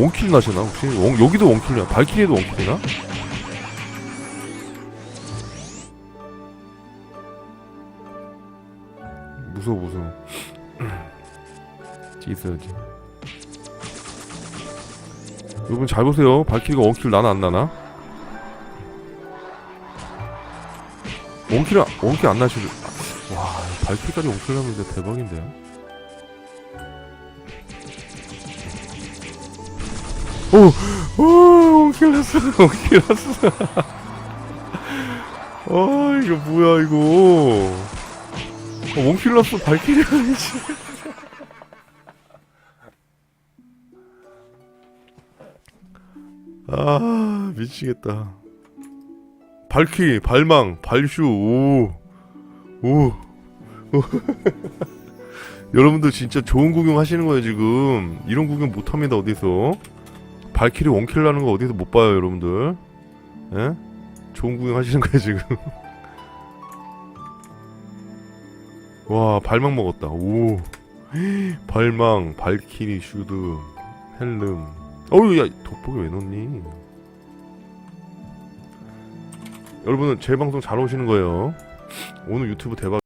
원킬 나시나 혹시? 원, 여기도 원킬이야 발키리에도 원킬이나? 무서워 무서워 뒤 있어야지 여러분 잘 보세요 발키리가 원킬 나나 안 나나? 원킬 안- 원킬 안 나실 와 발키리까지 원킬 나면 진짜 대박인데 오! 오! 원킬 났어 아 이거 뭐야 이거 어, 났어 발키리 아니지 아 미치겠다 발키 발망 발슈 오 오 오. 여러분들 진짜 좋은 구경 하시는 거예요 지금 이런 구경 못 합니다 어디서 발키리 원킬 나는 거 어디서 못 봐요 여러분들. 예? 좋은 구경 하시는 거예요 지금? 와 발망 먹었다. 오. 발망 발키리 슈드 헬름. 어우 야 돋보기 왜 넣니? 여러분은 제 방송 잘 오시는 거예요. 오늘 유튜브 대박